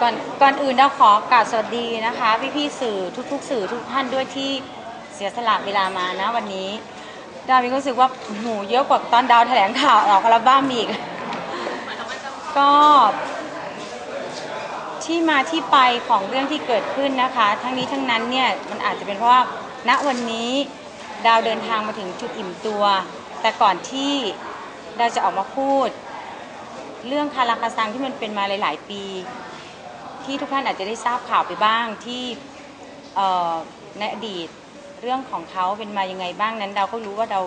ก่อนก่อนอื่นเราขอกราบสวัสดีนะคะ พี่ๆสื่อทุก ๆ สื่อทุกท่านด้วยที่เสียสละเวลามานะวันนี้ ดาวมีความรู้สึกว่าโหูเยอะกว่าตอนดาวแถลงข่าวออกอัลบั้มอีก ก็ที่มาที่ไปของเรื่องที่เกิดขึ้นนะคะ ทั้งนี้ทั้งนั้นเนี่ยมันอาจจะเป็นเพราะว่าณวันนี้ดาวเดินทางมาถึงจุดอิ่มตัว แต่ก่อนที่ดาวจะออกมาพูด เรื่องคาราคาซังที่มันเป็นมาหลาย ๆ ปี ที่ทุกท่านอาจจะได้ทราบข่าวไปบ้างที่ในอดีตเรื่องของเขาเป็นมายังไงบ้างนั้น เราก็รู้ว่าเรา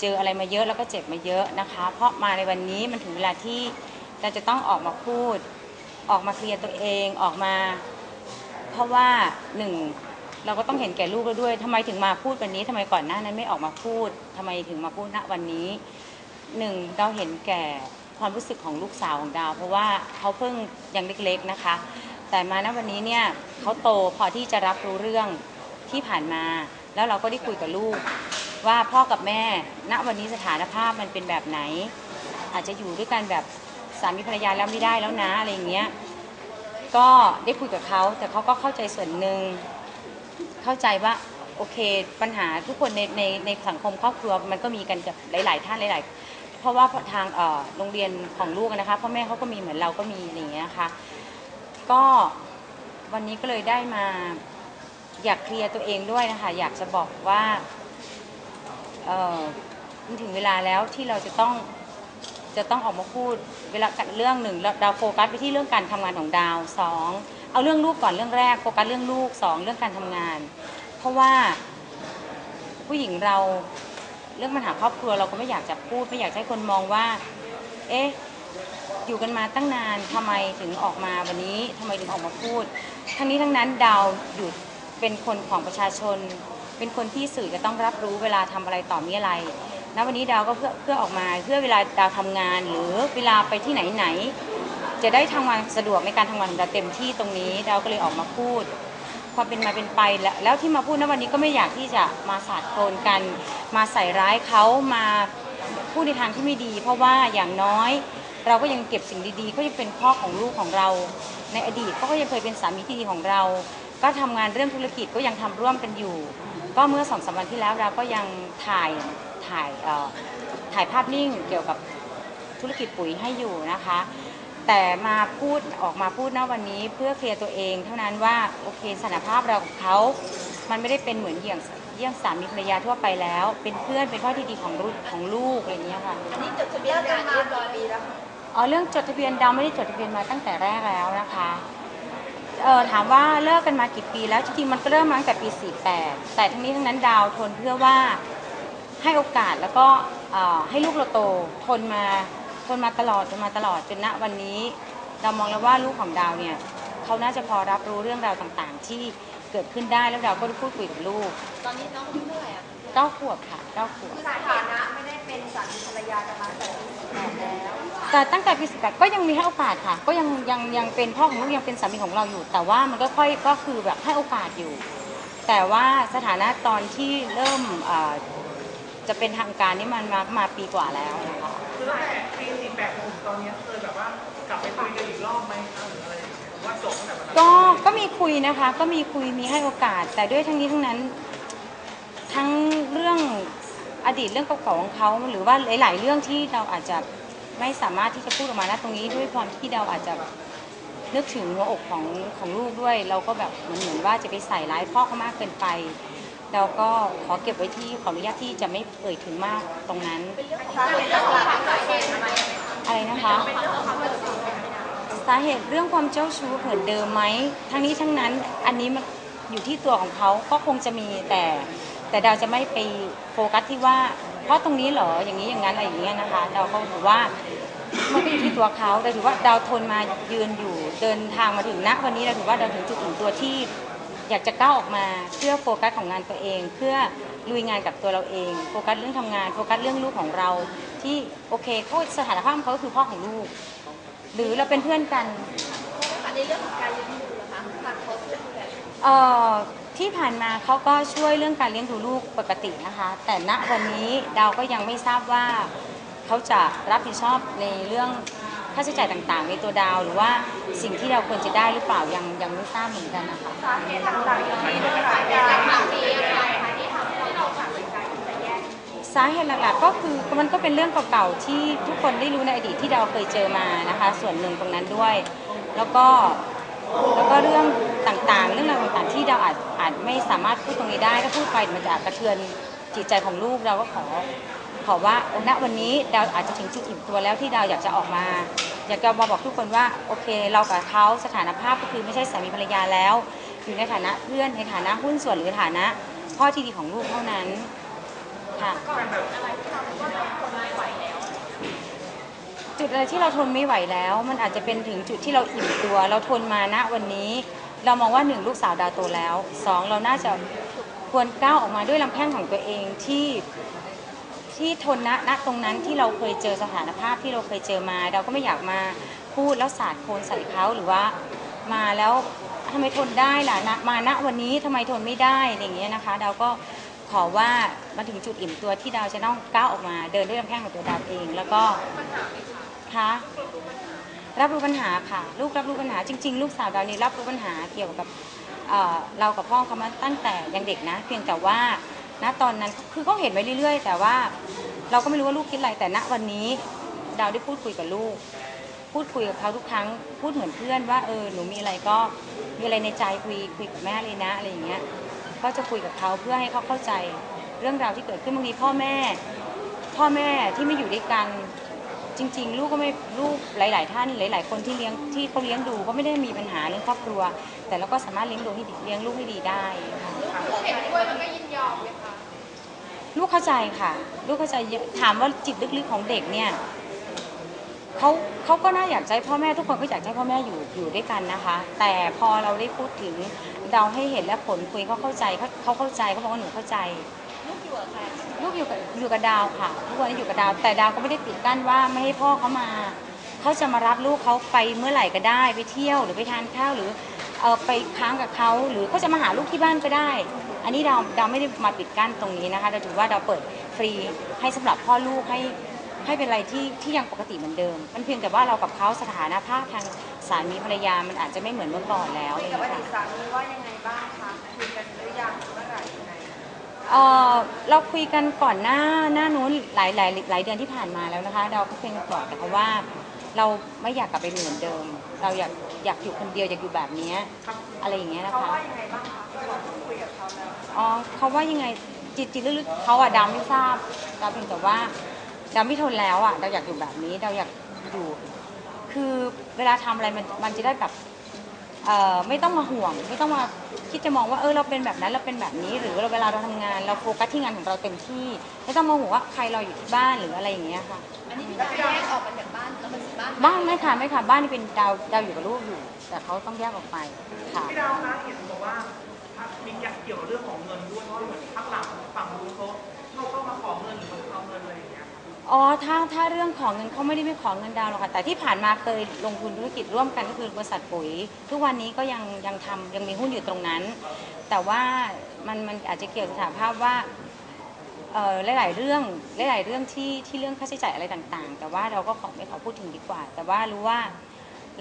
เจออะไรมาเยอะแล้วก็เจ็บมาเยอะนะคะ เพราะมาในวันนี้มันถึงเวลาที่เราจะต้องออกมาพูด ออกมาเคลียร์ตัวเองออกมา เพราะว่าหนึ่งเราก็ต้องเห็นแก่ลูกแล้วด้วยทำไมถึงมาพูดวันนี้ทำไมก่อนหน้านั้นไม่ออกมาพูดทำไมถึงมาพูดณวันนี้หนึ่งเราเห็นแก่ความรู้สึกของลูกสาวของดาว เพราะว่าเขาเพิ่งยังเล็กๆนะคะ แต่มาณวันนี้เนี่ยเขาโตพอที่จะรับรู้เรื่องที่ผ่านมา แล้วเราก็ได้คุยกับลูก ว่าพ่อกับแม่ ณวันนี้สถานภาพมันเป็นแบบไหน อาจจะอยู่ด้วยกันแบบสามีภรรยาแล้วไม่ได้แล้วนะอะไรอย่างเงี้ยก็ได้คุยกับเขาแต่เขาก็เข้าใจส่วนหนึ่งเข้าใจว่าโอเค ปัญหาทุกคนในในในสังคมครอบครัวมันก็มีกันกับหลาย ๆ ท่านหลาย ๆ เพราะว่าทางโรงเรียนของลูกนะคะพ่อแม่เขาก็มีเหมือนเราก็มีอะไรอย่างเงี้ยค่ะ ก็วันนี้ก็เลยได้มาอยากเคลียร์ตัวเองด้วยนะคะ อยากจะบอกว่าเออมันถึงเวลาแล้วที่เราจะต้องจะต้องออกมาพูดเวลากันเรื่องหนึ่งดาวโฟกัสไปที่เรื่องการทำงานของดาวสองเอาเรื่องลูกก่อนเรื่องแรกโฟกัสเรื่องลูกสองเรื่องการทำงาน เพราะว่าผู้หญิงเราเรื่องปัญหาครอบครัวเราก็ไม่อยากจะพูดไม่อยากให้คนมองว่า เอ๊ะ อยู่กันมาตั้งนานทำไมถึงออกมาวันนี้ทำไมถึงออกมาพูด ทั้งนี้ทั้งนั้นดาวอยู่เป็นคนของประชาชน เป็นคนที่สื่อจะต้องรับรู้เวลาทำอะไรต่อมีอะไรณวันนี้ดาวก็เพื่อเพื่อออกมาเพื่อเวลาดาวทำงาน หรือเวลาไปที่ไหนไหน จะได้ทำงานสะดวกในการทำงานของดาเต็มที่ตรงนี้ดาวก็เลยออกมาพูดความเป็นมาเป็นไปแล้วแล้วที่มาพูดณวันนี้ก็ไม่อยากที่จะมาสาดโคลนกัน มาใส่ร้ายเขามาพูดในทางที่ไม่ดี เพราะว่าอย่างน้อย เราก็ยังเก็บสิ่งดีๆก็ยังเป็นพ่อของลูกของเรา ในอดีตเขาก็ยังเคยเป็นสามีที่ดีของเรา ก็ทำงานเรื่องธุรกิจก็ยังทำร่วมกันอยู่ ก็เมื่อสองสามวันที่แล้วเราก็ยังถ่ายถ่ายเอ่อถ่ายภาพนิ่งเกี่ยวกับธุรกิจปุ๋ยให้อยู่นะคะ แต่มาพูดออกมาพูดณวันนี้เพื่อเคลียร์ตัวเอง เท่านั้นว่าโอเคสถานภาพเรากับเขา มันไม่ได้เป็นเหมือนอย่างเยี่ยงสามีภรรยาทั่วไปแล้ว เป็นเพื่อนเป็นพ่อที่ดีของลูกของลูกอะไรอย่างเงี้ยค่ะอันนี้จดทะเบียนการเรียบร้อยดีแล้วค่ะ อ๋อเรื่องจดทะเบียนดาวไม่ได้จดทะเบียนมาตั้งแต่แรกแล้วนะคะเออถามว่าเลิกกันมากี่ปีแล้วจริงๆมันก็เริ่มมาตั้งแต่ปี 48 แต่ทั้งนี้ทั้งนั้นดาวทนเพื่อว่าให้โอกาสแล้วก็เอ่อให้ลูกเราโตทนมาทนมาตลอดทนมาตลอดจนณวันนี้เรามองแล้วว่าลูกของดาวเนี่ยเขาน่าจะพอรับรู้เรื่องราวต่างๆ ที่เกิดขึ้นได้แล้วดาวก็ได้พูดคุยกับลูก ตอนนี้น้องอายุเท่าไหร่อะเก้าขวบค่ะเก้าขวบคือสถานะไม่ได้เป็นสามีภรรยากันมาแต่ปีสิบแปด แล้วแต่ตั้งแต่ปีสิบแปดก็ยังมีให้โอกาสค่ะ ก็ยังยังยังเป็นพ่อของลูกยังเป็นสามีของเราอยู่ แต่ว่ามันก็ค่อยก็คือแบบให้โอกาสอยู่ แต่ว่าสถานะตอนที่เริ่มเอ่อจะเป็นทางการนี่มันมามาปีกว่าแล้วนะคะ คือตั้งแต่ปีสี่แปดถึงตอนเนี้ยเคยแบบว่ากลับไปคุยกันอีกรอบไหมคะหรืออะไรอย่างเงี้ยหรือว่าจบตั้งแต่วันนั้น ก็ ก็มีคุยนะคะ ก็มีคุย มีให้โอกาส แต่ด้วยทั้งนี้ทั้งนั้น ทั้งเรื่องอดีตเรื่องเก่าๆของเขา หรือว่าหลาย ๆ เรื่องที่เราอาจจะ ไม่สามารถที่จะพูดออกมาณตรงนี้ด้วยความที่เราอาจจะนึกถึงหัวอกของของลูกด้วย เราก็แบบเหมือนเหมือนว่าจะไปใส่ร้ายพ่อเขามากเกินไป เราก็ขอเก็บไว้ที่ขออนุญาตที่จะไม่เอ่ยถึงมากตรงนั้น อะไรนะคะสาเหตุเรื่องความเจ้าชู้เหมือนเดิมไหมทั้งนี้ทั้งนั้นอันนี้มันอยู่ที่ตัวของเขาก็คงจะมีแต่ แต่ดาวจะไม่ไปโฟกัสที่ว่า เพราะตรงนี้เหรออย่างนี้อย่างนั้นอะไรอย่างเงี้ยนะคะดาวก็ถือว่ามันก็อยู่ที่ตัวเขาแต่ถือว่าดาวทนมายืนอยู่เดินทางมาถึงณวันนี้เราถือว่าดาวถึงจุดถึงตัวที่อยากจะก้าวออกมาเพื่อโฟกัสของงานตัวเอง เพื่อลุยงานกับตัวเราเองโฟกัสเรื่องทำงานโฟกัสเรื่องลูกของเรา ที่โอเคเขาสถานภาพของเขาก็คือพ่อของลูก หรือเราเป็นเพื่อนกันในเรื่องของการเลี้ยงดูเหรอคะทางเขาช่วยดูแลเอ่อ ที่ผ่านมาเขาก็ช่วยเรื่องการเลี้ยงดูลูกปกตินะคะ แต่ณวันนี้ดาวก็ยังไม่ทราบว่าเขาจะรับผิดชอบในเรื่องค่าใช้จ่ายต่างๆ ในตัวดาว หรือว่าสิ่งที่เราควรจะได้หรือเปล่ายังยังไม่ทราบเหมือนกันนะคะสาเหตุหลักๆที่ลูกสาวาหลักๆนี้นะคะที่ทำให้เราตัดสินใจจะแยกสาเหตุหลักๆก็คือมันก็เป็นเรื่องเก่าๆที่ทุกคนได้รู้ในอดีตที่เราเคยเจอมานะคะ ส่วนหนึ่งตรงนั้นด้วย แล้วก็ แล้วก็เรื่องต่างๆ เรื่องราวต่างๆที่เราอาจอาจไม่สามารถพูดตรงนี้ได้ถ้าพูดไปมันจะกระเทือนจิตใจของลูกเราก็ขอขอว่าณวันนี้เราอาจจะถึงจุดอิ่มตัวแล้วที่เราอยากจะออกมา อยากจะมาบอกทุกคนว่าโอเค เรากับเขาสถานภาพก็คือไม่ใช่สามีภรรยาแล้ว อยู่ในฐานะเพื่อนในฐานะหุ้นส่วนหรือฐานะ พ่อที่ดีของลูกเท่านั้นค่ะ จุดอะไรที่เราทนไม่ไหวแล้ว มันอาจจะเป็นถึงจุดที่เราอิ่มตัว เราทนมาณวันนี้ เรามองว่าหนึ่งลูกสาวดาวโตแล้วสองเราน่าจะควรก้าวออกมาด้วยลำแข้งของตัวเองที่ที่ทนณณตรงนั้นที่เราเคยเจอสถานภาพที่เราเคยเจอมา เราก็ไม่อยากมาพูดแล้วสาดโคลนใส่เขาหรือว่ามาแล้วทำไมทนได้ล่ะณมาณวันนี้ทำไมทนไม่ได้อะไรอย่างเงี้ยนะคะเราก็ขอว่ามาถึงจุดอิ่มตัวที่ดาวจะต้องก้าวออกมา เดินด้วยลำแข้งของตัวดาวเอง แล้วก็คะ รับรู้ปัญหาค่ะ ลูกรับรู้ปัญหาจริง ๆ ลูกสาวดาวนี้รับรู้ปัญหาเกี่ยวกับเอ่อเรากับพ่อเขามาตั้งแต่ยังเด็กนะ เพียงแต่ว่าณตอนนั้นคือเขาเห็นไว้เรื่อย ๆ แต่ว่าเราก็ไม่รู้ว่าลูกคิดอะไรแต่ณวันนี้ดาวได้พูดคุยกับลูก พูดคุยกับเขาทุกครั้งพูดเหมือนเพื่อนว่าเออหนูมีอะไรก็มีอะไรในใจคุยคุยกับแม่เลยนะอะไรอย่างเงี้ยก็จะคุยกับเขาเพื่อให้เขาเข้าใจเรื่องราวที่เกิดขึ้นบางทีพ่อแม่ พ่อแม่ที่ไม่อยู่ด้วยกัน จริง ๆ ลูกก็ไม่ลูกหลาย ๆ ท่านหลาย ๆ คนที่เลี้ยงที่เขาเลี้ยงดูก็ไม่ได้มีปัญหาเรื่องครอบครัว แต่เราก็สามารถเลี้ยงดูให้ดีเลี้ยงลูกให้ดีได้ค่ะเห็นด้วยมันก็ยินยอมไหมคะลูกเข้าใจค่ะ ลูกเข้าใจเยอะถามว่าจิตลึกๆของเด็กเนี่ยเขาเขาก็น่าอยากจะให้พ่อแม่ทุกคนก็อยากจะให้พ่อแม่อยู่อยู่ด้วยกันนะคะ แต่พอเราได้พูดถึงเราให้เห็นและผลคุยเขาเข้าใจเขาเขาเข้าใจเขาบอกว่าหนูเข้าใจลูก อยู่กับใครลูกอยู่กับอยู่กับดาวค่ะทุกวันนี้อยู่กับดาว แต่ดาวก็ไม่ได้ปิดกั้นว่าไม่ให้พ่อเขามาเขาจะมารับลูกเขาไปเมื่อไหร่ก็ได้ไปเที่ยวหรือไปทานข้าวหรือเออไปค้างกับเขาหรือเขาจะมาหาลูกที่บ้านก็ได้ อันนี้ดาวดาวไม่ได้มาปิดกั้นตรงนี้นะคะเราถือว่าดาวเปิดฟรีให้สำหรับพ่อลูกให้ให้เป็นอะไรที่ที่ยังปกติเหมือนเดิม มันเพียงแต่ว่าเรากับเขาสถานะภาพทางสามีภรรยามันอาจจะไม่เหมือนเมื่อก่อนแล้วคุยอะไรอกับอดีตสามีว่ายังไงบ้างคะคุยกันหรือยังเมื่อไหร่ เออเราคุยกันก่อนหน้าหน้านู้นหลายหลายหลายเดือนที่ผ่านมาแล้วนะคะ เราก็เพียงบอกแต่เขาว่าเราไม่อยากกลับไปเหมือนเดิม เราอยากอยากอยู่คนเดียวอยากอยู่แบบเนี้ยอะไรอย่างเงี้ยนะเขาคะว่ายังไงบ้างคะก่อนที่คุยกับเขาแล้วอ๋อเขาว่ายังไงจิตจิตลึกๆเขาอะดำไม่ทราบดำเพียงแต่ว่าดำไม่ทนแล้วอะเราอยากอยู่แบบนี้เราอยากอยู่ คือเวลาทำอะไรมันมันจะได้แบบเอ่อไม่ต้องมาห่วง ไม่ต้องมา คิดจะมองว่าเออเราเป็นแบบนั้นเราเป็นแบบนี้ หรือเราเวลาเราทำงาน เราโฟกัสที่งานของเราเต็มที่ไม่ต้องมาห่วงว่าใครเราอยู่ที่บ้านหรืออะไรอย่างเงี้ยค่ะอันนี้พี่ดาวแยกออกมาจากบ้านแล้วมันบ้านบ้านไม่ค่ะไม่ค่ะบ้านนี่เป็นดาวดาวอยู่กับลูกอยู่ แต่เขาต้องแยกออกไปค่ะ พี่ดาวนะเห็นบอกว่ามีเกี่ยวกับเรื่องของเงินด้วยเพราะว่าเหมือนพักหลังฝั่งนู้นเขา อย่างเงี้ยอ๋อถ้าถ้าเรื่องของเงินเขาไม่ได้ไม่ขอเงินดาวหรอกค่ะแต่ที่ผ่านมาเคยลงทุนธุรกิจร่วมกันก็คือบริษัทปุ๋ย ทุกวันนี้ก็ยังยังทำยังมีหุ้นอยู่ตรงนั้น แต่ว่ามันมันอาจจะเกี่ยวกับสถานภาพว่าเอ่อหลาย ๆ เรื่องหลาย ๆ เรื่องที่ที่เรื่องค่าใช้จ่ายอะไรต่าง ๆ แต่ว่าเราก็ขอไม่ขอพูดถึงดีกว่า แต่ว่ารู้ว่า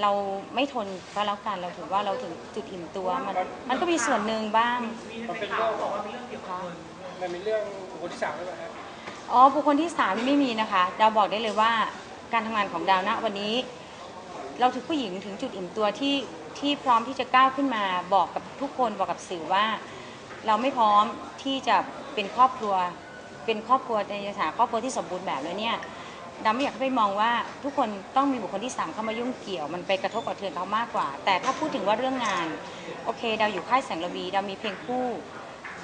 เราไม่ทนก็แล้วกันเราถือว่าเราถึงจุดอิ่มตัวมันมันก็มีส่วนหนึ่งบ้างมีในข่าวบอกว่าเป็นเรื่องเกี่ยวกับเงินมันมีเรื่องบุคคลที่สามด้วยไหมฮะ อ๋อบุคคลที่สามนี่ไม่มีนะคะ ดาวบอกได้เลยว่าการทำงานของดาวณวันนี้ เราถึงผู้หญิงถึงจุดอิ่มตัวที่ที่พร้อมที่จะก้าวขึ้นมาบอกกับทุกคนบอกกับสื่อว่า เราไม่พร้อมที่จะเป็นครอบครัว เป็นครอบครัวในสถานะครอบครัวที่สมบูรณ์แบบแล้วเนี่ยดาวไม่อยากให้ไปมองว่าทุกคนต้องมีบุคคลที่สามเข้ามายุ่งเกี่ยว มันไปกระทบกระเทือนเขามากกว่า แต่ถ้าพูดถึงว่าเรื่องงาน โอเคดาวอยู่ค่ายแสงระวีดาวมีเพลงคู่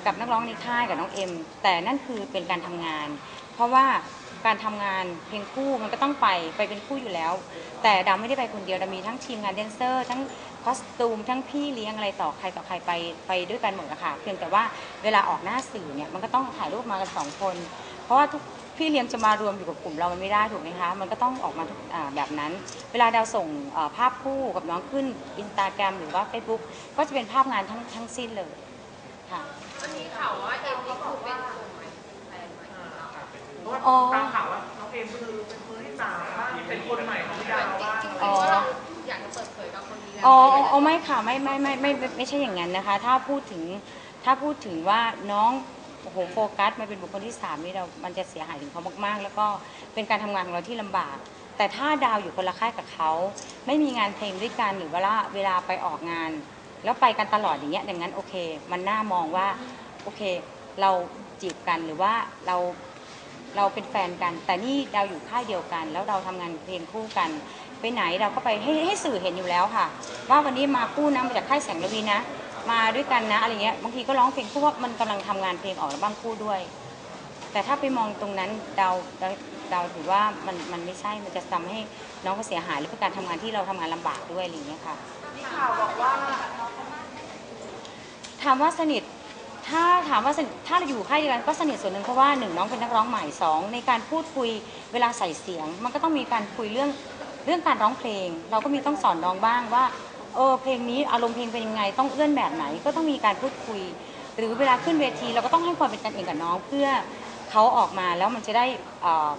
กับนักร้องในค่ายกับน้องเอ็ม แต่นั่นคือเป็นการทำงาน เพราะว่าการทำงานเพลงคู่มันก็ต้องไปไปเป็นคู่อยู่แล้ว แต่ดาวไม่ได้ไปคนเดียวดาวมีทั้งทีมงานแดนเซอร์ ทั้งคอสตูม ทั้งพี่เลี้ยงอะไรต่อใครต่อใครไปไปด้วยกันหมดอะค่ะเพียงแต่ว่าเวลาออกหน้าสื่อเนี่ยมันก็ต้องถ่ายรูปมากันสองคน เพราะว่าทุกพี่เลี้ยงจะมารวมอยู่กับกลุ่มเรามันไม่ได้ถูกไหมคะ มันก็ต้องออกมาทุกอ่าแบบนั้น เวลาดาวส่งเอ่อภาพคู่กับน้องขึ้นอินสตาแกรมหรือว่า Facebook ก็จะเป็นภาพงานทั้งทั้งสิ้นเลยค่ะ วันนี้ข่าวว่าเอ็มนี่คือเป็นเพราะว่าอ๋อตามข่าวว่าน้องเอมคือเป็นมือที่สามว่าเป็นคนใหม่ของพี่ดาวว่าอ๋ออยากจะเปิดเผยกับคนนี้แล้วอ๋ออ๋ออ๋อไม่ค่ะไม่ไม่ไม่ไม่ไม่ไม่ใช่อย่างนั้นนะคะ ถ้าพูดถึงถ้าพูดถึงว่าน้องโอ้โหโฟกัสมาเป็นบุคคลที่สามนี่เรา มันจะเสียหายถึงเขามาก ๆ แล้วก็เป็นการทำงานของเราที่ลำบาก แต่ถ้าดาวอยู่คนละค่ายกับเขา ไม่มีงานเพลงด้วยกันหรือเวลาเวลาไปออกงาน แล้วไปกันตลอดอย่างเงี้ยดังนั้นโอเค มันน่ามองว่าโอเค เราจีบกันหรือว่าเราเราเป็นแฟนกัน แต่นี่เราอยู่ค่ายเดียวกัน แล้วเราทำงานเพลงคู่กัน ไปไหนเราก็ไปให้ให้สื่อเห็นอยู่แล้วค่ะ ว่าวันนี้มาคู่นะมาจากค่ายแสงระวีนะ มาด้วยกันนะอะไรเงี้ยบางทีก็ร้องเพลงคู่ว่ามันกำลังทำงานเพลงออกแล้วบ้างคู่ด้วย แต่ถ้าไปมองตรงนั้นเดาเดาถือว่ามันมันไม่ใช่มันจะทำให้น้องเขาเสียหายหรือเป็นการทำงานที่เราทำงานลำบากด้วยอะไรเงี้ยค่ะมีข่าวบอกว่า ถามว่าสนิทถ้าถามว่าสนิทถ้าเราอยู่ค่ายเดียวกันก็สนิทส่วนหนึ่งเพราะว่าหนึ่งน้องเป็นนักร้องใหม่สองในการพูดคุยเวลาใส่เสียง มันก็ต้องมีการคุยเรื่องเรื่องการร้องเพลง เราก็มีต้องสอนน้องบ้างว่าเออเพลงนี้อารมณ์เพลงเป็นยังไงต้องเอื้อนแบบไหนก็ต้องมีการพูดคุย หรือเวลาขึ้นเวทีเราก็ต้องให้ความเป็นกันเองกับน้องเพื่อเขาออกมาแล้วมันจะได้อ่อ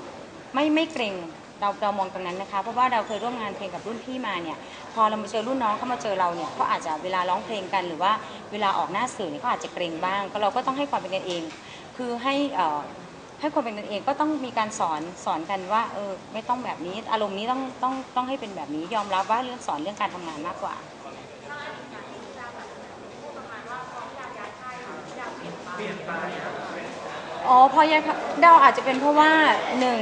ไม่ไม่เกรงเราเรามองตรงนั้นนะคะ เพราะว่าเราเคยร่วมงานเพลงกับรุ่นพี่มาเนี่ย พอเรามาเจอรุ่นน้องเขามาเจอเราเนี่ยเขาอาจจะเวลาร้องเพลงกัน หรือว่าเวลาออกหน้าสื่อเนี่ยเขาอาจจะเกรงบ้าง ก็เราก็ต้องให้ความเป็นกันเอง คือให้เอ่อให้ความเป็นกันเองก็ต้องมีการสอนสอนกันว่าเออไม่ต้องแบบนี้อารมณ์นี้ต้องต้องต้องให้เป็นแบบนี้ยอมรับว่าเรื่องสอนเรื่องการทำงานมากกว่าเปลี่ยนไปอ๋อพอยายเดาอาจจะเป็นเพราะว่าหนึ่ง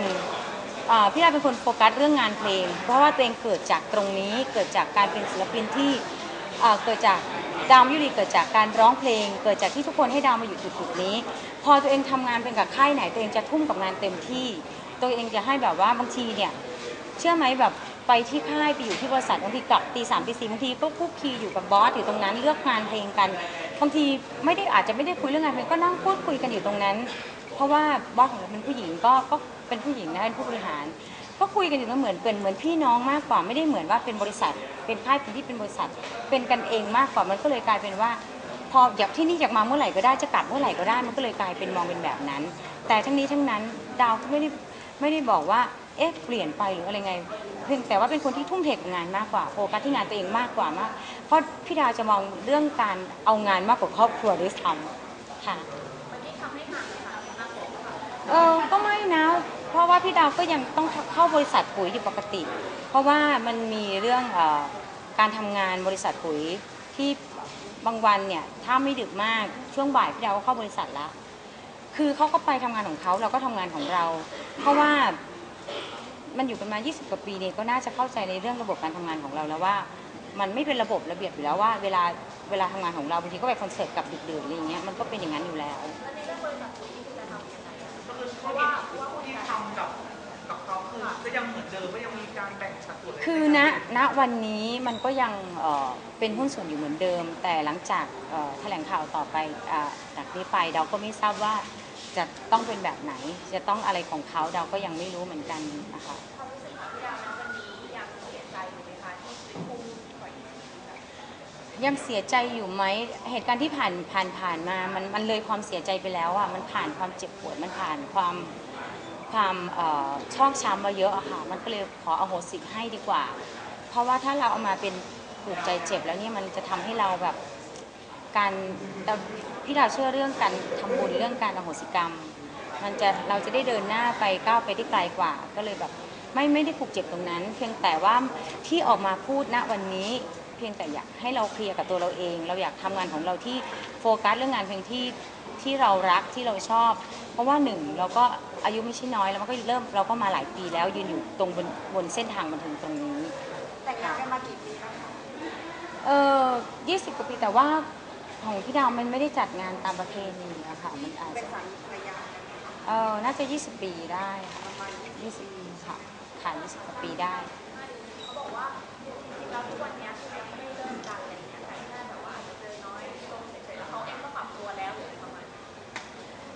อ่าพี่ดาเป็นคนโฟกัสเรื่องงานเพลง เพราะว่าตัวเองเกิดจากตรงนี้เกิดจากการเป็นศิลปินที่อ่าเกิดจากดาวมยุรีเกิดจากการร้องเพลง เกิดจากที่ทุกคนให้ดาวมาอยู่จุดๆนี้ พอตัวเองทำงานเป็นกับค่ายไหน ตัวเองจะทุ่มกับงานเต็มที่ ตัวเองจะให้แบบว่าบางทีเนี่ยเชื่อไหมแบบไปที่ค่ายไปอยู่ที่บริษัทบางทีกลับตีสามตีสี่บางทีก็คุกคีอยู่กับบอสอยู่ตรงนั้นเลือกงานเพลงกันบางทีไม่ได้อาจจะไม่ได้คุยเรื่องงานเพลงก็นั่งพูดคุยกันอยู่ตรงนั้น เพราะว่าบอสของเราเป็นผู้หญิงก็ก็เป็นผู้หญิงนะเป็นผู้บริหาร ก็คุยกันอยู่มันเหมือนเป็นเหมือนพี่น้องมากกว่าไม่ได้เหมือนว่าเป็นบริษัท เป็นค่ายเป็นที่เป็นบริษัท เป็นกันเองมากกว่ามันก็เลยกลายเป็นว่า พออยากที่นี่อยากมาเมื่อไหร่ก็ได้จะกลับเมื่อไหร่ก็ได้มันก็เลยกลายเป็นมองเป็นแบบนั้น แต่ทั้งนี้ทั้งนั้นดาวก็ไม่ได้ไม่ได้บอกว่าเอ๊ะเปลี่ยนไปหรืออะไรไง เพียงแต่ว่าเป็นคนที่ทุ่มเทกับงานมากกว่าโฟกัสที่งานตัวเองมากกว่ามาก เพราะพี่ดาวจะมองเรื่องการเอางานมากกว่าครอบครัวด้วยซ้ำค่ะ เออก็ไม่นะ เพราะว่าพี่ดาวก็ยังต้องเข้าบริษัทปุ๋ยอยู่ปกติ เพราะว่ามันมีเรื่องเออการทำงานบริษัทปุ๋ยที่บางวันเนี่ยถ้าไม่ดึกมากช่วงบ่ายพี่ดาวก็เข้าบริษัทละคือเขาก็ไปทำงานของเขาเราก็ทำงานของเรา เพราะว่ามันอยู่กันมา 20 กว่าปีเนี่ยก็น่าจะเข้าใจในเรื่องระบบการทำงานของเราแล้วว่า มันไม่เป็นระบบระเบียบอยู่แล้วว่าเวลาเวลาทำงานของเราบางทีก็ไปคอนเสิร์ตกลับดึกดื่นอะไรอย่างเงี้ยมันก็เป็นอย่างนั้นอยู่แล้วก็คือธุร กิจที่ทำกับกับเขาคือก็ยังเหมือนเดิมก็ยังมีการแบ่งสัดส่วนคือณณวันนี้มันก็ยังเอ่อเป็นหุ้นส่วนอยู่เหมือนเดิม แต่หลังจากเอ่อแถลงข่าวต่อไปอ่าจากนี้ไปเราก็ไม่ทราบว่าจะต้องเป็นแบบไหน จะต้องอะไรของเขาเราก็ยังไม่รู้เหมือนกันนะคะ ความรู้สึกของพี่ดาวนะวันนี้ยังเสียใจอยู่ไหมคะที่ชีวิตคู่ปล่อย ยังเสียใจอยู่ไหมเหตุการณ์ที่ผ่านผ่านผ่านมา มันมันเลยความเสียใจไปแล้วอะมันผ่านความเจ็บปวดมันผ่านความความเอ่อชอกช้ำมาเยอะอะค่ะมันก็เลยขออโหสิให้ดีกว่า เพราะว่าถ้าเราเอามาเป็นผูกใจเจ็บแล้วเนี่ยมันจะทำให้เราแบบการแต่พี่ดาวเชื่อเรื่องการทำบุญเรื่องการอโหสิกรรม มันจะเราจะได้เดินหน้าไปก้าวไปได้ไกลกว่า ก็เลยแบบไม่ไม่ได้ผูกเจ็บตรงนั้น เพียงแต่ว่าที่ออกมาพูดณวันนี้ พียงแต่อยากให้เราเคลียร์กับตัวเราเอง เราอยากทำงานของเราที่โฟกัสเรื่องงานเพลงที่ที่เรารักที่เราชอบ เพราะว่าหนึ่งเราก็อายุไม่ใช่น้อยแล้วมันก็เริ่มเราก็มาหลายปีแล้วยืนอยู่ตรงบนบนเส้นทางบันเทิงตรงนี้ แต่งงานกันมากี่ปีแล้วคะเออยี่สิบกว่าปีแต่ว่าของพี่ดาวมันไม่ได้จัดงานตามประเพณีอะค่ะ มันอาจเป็นจะสามีภรรยากันไหมคะเออน่าจะ 20 ปีได้ค่ะประมาณ20ปีค่ะค่ะ20กว่าปีได้ เขาบอกว่าจริงๆแล้วทุกวันเนี้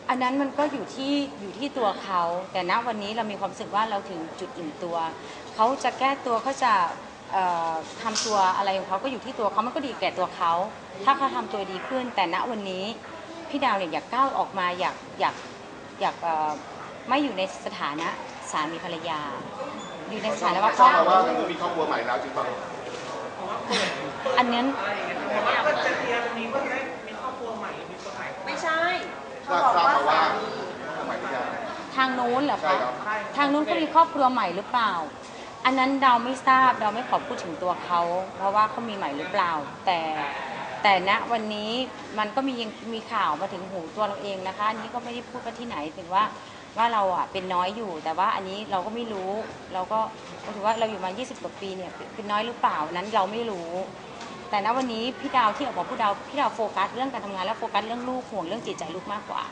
อันนั้นมันก็อยู่ที่อยู่ที่ตัวเขา แต่ณวันนี้เรามีความรู้สึกว่าเราถึงจุดอิ่มตัว เขาจะแก้ตัวเขาจะเอ่อทำตัวอะไรของเขาก็อยู่ที่ตัวเขามันก็ดีแก่ตัวเขา ถ้าเขาทำตัวดีขึ้น แต่ณวันนี้พี่ดาวเนี่ยอยากก้าวออกมาอยากอยากอยากเอ่อไม่อยู่ในสถานะสามีภรรยา อยู่ในสถานะว่าทราเขาบมาว่ามีครอบครัวใหม่แล้วจริงเปล่าเปิดเปิดอันนั้นอะไรอย่างเงี้ยแต่ว่าก็จะเคลียร์ตรงนี้เพื่อจะ ทราบทราบมาว่าทำไมพี่ยาทางนู้นเหรอใช่คะ ครับใช่ทางนู้นเขามีครอบครัวใหม่หรือเปล่า อันนั้นเราไม่ทราบเราไม่ขอพูดถึงตัวเขา เพราะว่าเขามีใหม่หรือเปล่า แต่แต่ณวันนี้มันก็มียังมีข่าวมาถึงหูตัวเราเองนะคะ อันนี้ก็ไม่ได้พูดว่าที่ไหนถึงว่าว่าเราอะเป็นน้อยอยู่ แต่ว่าอันนี้เราก็ไม่รู้ เราก็ถือว่าเราอยู่มา 20 กว่าปีเนี่ยเป็นเป็นน้อยหรือเปล่านั้นเราไม่รู้ แต่ณวันนี้พี่ดาวที่ออกมาพูดดาวพี่ดาวโฟกัสเรื่องการทำงานและโฟกัสเรื่องลูกห่วงเรื่องจิตใจลูกมากกว่า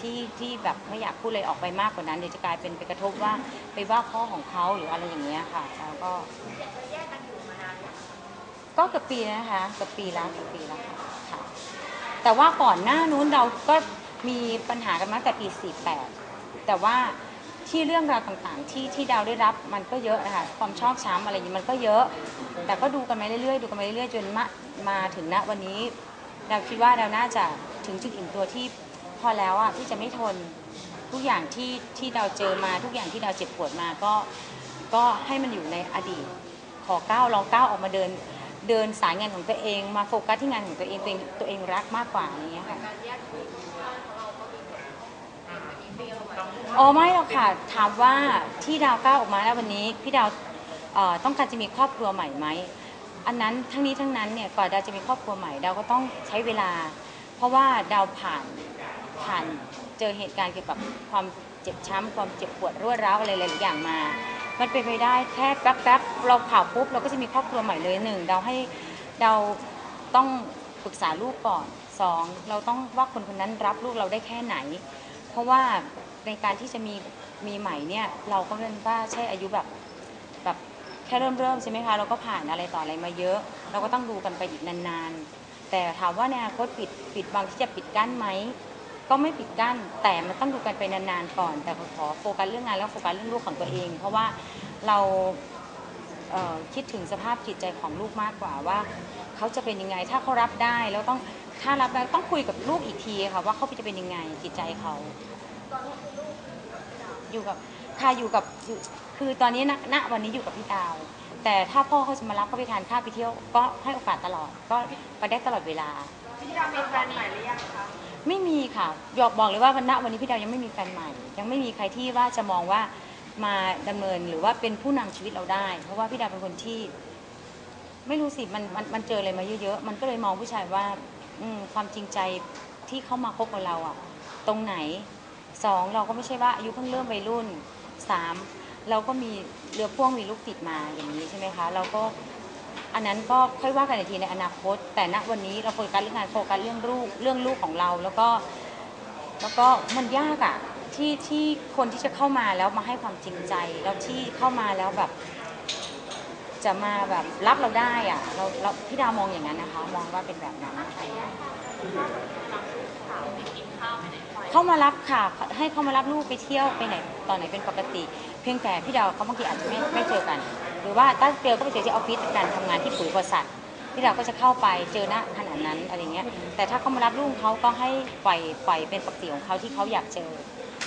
ที่ที่แบบไม่อยากพูดเลยออกไปมากกว่านั้นเดี๋ยวจะกลายเป็นไปกระทบว่าไปว่าพ่อของเขาหรืออะไรอย่างเงี้ยค่ะแล้วก็ก็เกือบปีนะคะเกือบปีแล้วเกือบปีแล้วค่ะค่ะแต่ว่าก่อนหน้านู้นเราก็มีปัญหากันมาตั้งแต่ปี 48 แต่ว่า ที่เรื่องราวต่างๆ ที่ที่ดาวได้รับมันก็เยอะนะคะความชอบช้ำอะไรอย่างนี้มันก็เยอะ แต่ก็ดูกันมาเรื่อยๆดูกันมาเรื่อยๆจนมามาถึงณวันนี้ดาวคิดว่าดาวน่าจะถึงจุดอิ่มตัวที่พอแล้วอะที่จะไม่ทนทุกอย่างที่ที่ดาวเจอมาทุกอย่างที่ดาวเจ็บปวดมาก็ก็ให้มันอยู่ในอดีต ขอก้าวลองก้าวออกมาเดินเดินสายงานของตัวเองมาโฟกัสที่งานของตัวเองตัวเองตัวเองรักมากกว่าอย่างเงี้ยค่ะ อ๋อไม่หรอกค่ะ ถามว่าที่ดาวก้าวออกมาแล้ววันนี้พี่ดาวเอ่อต้องการจะมีครอบครัวใหม่ไหมอันนั้นทั้งนี้ทั้งนั้นเนี่ยก่อนดาวจะมีครอบครัวใหม่ดาวก็ต้องใช้เวลา เพราะว่าดาวผ่านผ่านเจอเหตุการณ์เกี่ยวกับความเจ็บช้ำความเจ็บปวดรวดร้าวอะไรหลายๆอย่างมา มันเป็นไปได้แค่แป๊บๆเราผ่าปุ๊บเราก็จะมีครอบครัวใหม่เลยหนึ่งเราให้เราต้องปรึกษาลูกก่อนสองเราต้องว่าคนคนนั้นรับลูกเราได้แค่ไหน เพราะว่าในการที่จะมีมีใหม่เนี่ยเราก็เป็นว่าใช่อายุแบบแบบแค่เริ่มเริ่มใช่ไหมคะเราก็ผ่านอะไรต่ออะไรมาเยอะ เราก็ต้องดูกันไปอีกนานๆ แต่ถามว่าในอนาคตปิดปิดบางที่จะปิดกั้นไหมก็ไม่ปิดกั้นแต่มันต้องดูกันไปนานๆก่อน แต่ขอโฟกัสเรื่องงานแล้วโฟกัสเรื่องลูกของตัวเอง เพราะว่าเราเคิดถึงสภาพจิตใจของลูกมากกว่าว่า เขาจะเป็นยังไงถ้าเขารับได้แล้วต้อง ถ้ารับได้ต้องคุยกับลูกอีกทีค่ะว่าเขาจะเป็นยังไงจิตใจเขาอยู่กับค่ะอยู่กับอยู่คือตอนนี้ณณวันนี้อยู่กับพี่ดาว แต่ถ้าพ่อเขาจะมารับเขาไปทานข้าวไปเที่ยวก็ให้โอกาสตลอด ก็ไปได้ตลอดเวลาพี่ดาวมีแฟนใหม่หรือยังคะไม่มีค่ะยอกบอกเลยว่าวันณวันนี้พี่ดาวยังไม่มีแฟนใหม่ ยังไม่มีใครที่ว่าจะมองว่ามาดำเนินหรือว่าเป็นผู้นำชีวิตเราได้ เพราะว่าพี่ดาวเป็นคนที่ ไม่รู้สิมันมันมันเจออะไรมาเยอะๆมันก็เลยมองผู้ชายว่า อืมความจริงใจที่เข้ามาคบกับเราอะตรงไหนสองเราก็ไม่ใช่ว่าอายุเพิ่งเริ่มวัยรุ่นสามเราก็มีเรือพ่วงมีลูกติดมาอย่างนี้ใช่ไหมคะ เราก็อันนั้นก็ค่อยว่ากันอีกทีในอนาคต แต่ณวันนี้เราโฟกัสเรื่องงานโฟกัสเรื่องลูกเรื่องลูกของเราแล้วก็แล้วก็มันยากอะที่ที่คนที่จะเข้ามาแล้วมาให้ความจริงใจ แล้วที่เข้ามาแล้วแบบ จะมาแบบรับเราได้อะเราเราพี่ดาวมองอย่างนั้นนะคะ มองว่าเป็นแบบนั้นเข้ามารับค่ะ ให้เข้ามารับลูกไปเที่ยวไปไหนตอนไหนเป็นปกติ เพียงแต่พี่ดาวเขาบางทีอาจจะไม่ไม่เจอกัน หรือว่าถ้าเจอก็ไปเจอที่ออฟฟิศการทำงานที่ปุ๋ยบริษัทพี่ดาวก็จะเข้าไปเจอหน้าขนาดนั้นอะไรเงี้ย แต่ถ้าเขามารับลูกเขาก็ให้ปล่อยปล่อยเป็นปกติของเขาที่เขาอยากเจอ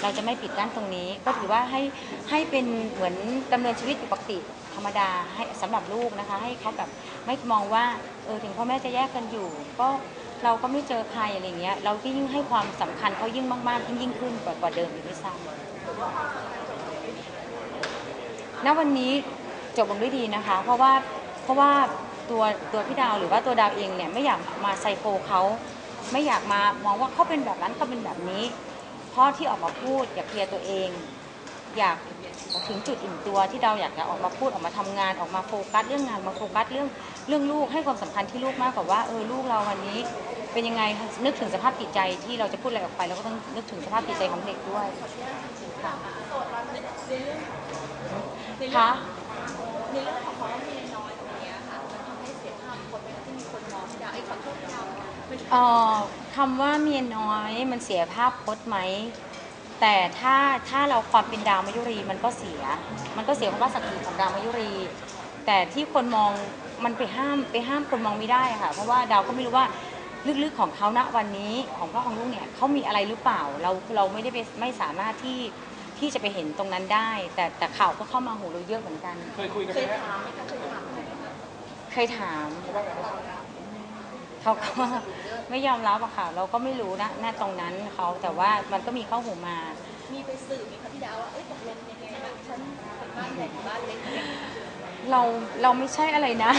เราจะไม่ปิดกั้นตรงนี้ ก็ถือว่าให้ให้เป็นเหมือนดำเนินชีวิตอยู่ปกติ ธรรมดาให้สำหรับลูกนะคะ ให้เขาแบบไม่มองว่าเออถึงพ่อแม่จะแยกกันอยู่ ก็เราก็ไม่เจอใครอะไรเงี้ยเราก็ยิ่งให้ความสำคัญเขายิ่งมากๆยิ่งยิ่งขึ้นกว่ากว่าเดิมอีกด้วยซ้ำณวันนี้จบลงด้วยดีนะคะ เพราะว่าเพราะว่าตัวตัวพี่ดาวหรือว่าตัวดาวเองเนี่ยไม่อยากมาไซโคเขาไม่อยากมามองว่าเขาเป็นแบบนั้นเขาเป็นแบบนี้เพราะที่ออกมาพูดอยากเคลียร์ตัวเอง อยากถึงจุดอิ่มตัวที่เราอยากจะออกมาพูดออกมาทำงานออกมาโฟกัสเรื่องงานมาโฟกัสเรื่องเรื่องลูกให้ความสำคัญที่ลูกมากกว่าว่าเออลูกเราวันนี้เป็นยังไงนึกถึงสภาพจิตใจที่เราจะพูดอะไรออกไปเราก็ต้องนึกถึงสภาพจิตใจของเด็กด้วยค่ะคะในเรื่องของเขาว่ามีน้อยตรงเนี้ยค่ะมันทำให้เสียภาพคนไปที่มีคนมองพี่ดาวไอ้ยขอโทษพี่ดาวมันเอ่อคำว่าเมียน้อยมันเสียภาพพจน์ไหม แต่ถ้าถ้าเราความเป็นดาวมายุรีมันก็เสีย มันก็เสียเพราะว่าศักดิ์ศรีของดาวมายุรี แต่ที่คนมองมันไปห้ามไปห้ามคนมองไม่ได้อะค่ะ เพราะว่าดาวก็ไม่รู้ว่าลึกๆของเขาณวันนี้ของพ่อของลูกเนี่ยเขามีอะไรหรือเปล่าเราเราไม่ได้ไปไม่สามารถที่ที่จะไปเห็นตรงนั้นได้ แต่แต่ข่าวก็เข้ามาหูเราเยอะเหมือนกัน เคยคุยกันเคไหมยฮะถามไหมคะเคยถามไหมคะเคยถาม เขาก็ไม่ยอมรับอะค่ะ เราก็ไม่รู้นะณตรงนั้นเขาแต่ว่ามันก็มีเข้าหูมา มีไปสื่อมีคะพี่ดาวว่าเอ้ยตกลงยังไงนะฉันเป็นบ้านใหญ่หรือบ้านเล็กเราเราไม่ใช่อะไรนะ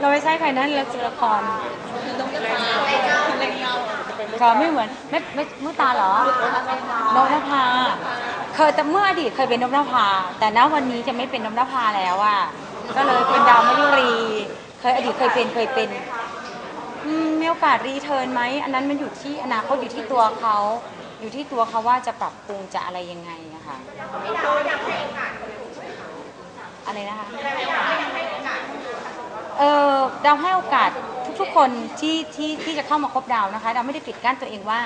เราไม่ใช่ใครนะเราจิละครคือต้องเลือกเงาเงาเงาก็ไม่เหมือนไม่ไม่มุตาเหรอนกนภาเคยแต่เมื่ออดีตเคยเป็นนกนภาแต่ณวันนี้จะไม่เป็นนกนภาแล้วอะก็เลยเป็นดาวมยุรี เคยอดีตเคยเป็นเคยเป็นอืมมีโอกาสรีเทิร์นไหมอันนั้นมันอยู่ที่อนาคตอยู่ที่ตัวเขาอยู่ที่ตัวเขาว่าจะปรับปรุงจะอะไรยังไงอะค่ะอะไรนะคะเออดาวให้โอกาสทุกๆคนที่ที่ที่จะเข้ามาคบดาวนะคะดาวไม่ได้ปิดกั้นตัวเองว่า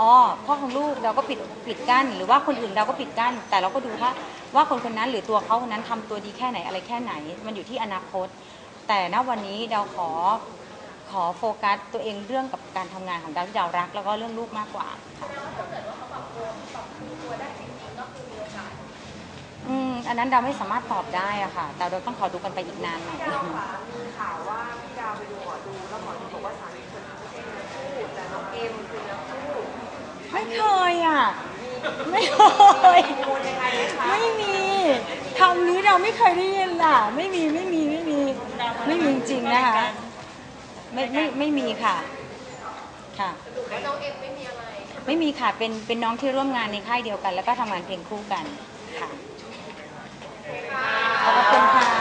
อ๋อพ่อของลูกเราก็ปิดปิดกั้น หรือว่าคนอื่นเราก็ปิดกั้น แต่เราก็ดูว่าว่าคนคนนั้นหรือตัวเขาคนนั้นทำตัวดีแค่ไหนอะไรแค่ไหน มันอยู่ที่อนาคต แต่ณวันนี้ดาวขอขอโฟกัสตัวเองเรื่องกับการทำงานของดาวที่ดาวรัก แล้วก็เรื่องลูกมากกว่าค่ะอืมอันนั้นดาวไม่สามารถตอบได้อะค่ะ แต่เราต้องขอดูกันไปอีกนานหน่อย ข่าวว่าพี่ดาวไปดูหมอดูแล้วหมอดูบอกว่าสามีคนนี้ไม่ใช่เนื้อคู่แต่น้องเอ็มคือเนื้อคู่ไม่เคยอะ ไม่เคย มูลยังไงไหมคะ ไม่มีคำนี้เราไม่เคยได้ยินล่ะ ไม่มีไม่มีไม่มี ไม่มีจริงๆนะคะ ไม่ไม่ไม่มีค่ะ ค่ะ แล้วน้องเอ็มไม่มีอะไร ไม่มีค่ะ เป็นเป็นน้องที่ร่วมงานในค่ายเดียวกัน แล้วก็ทำงานเพลงคู่กันค่ะ ขอบคุณค่ะ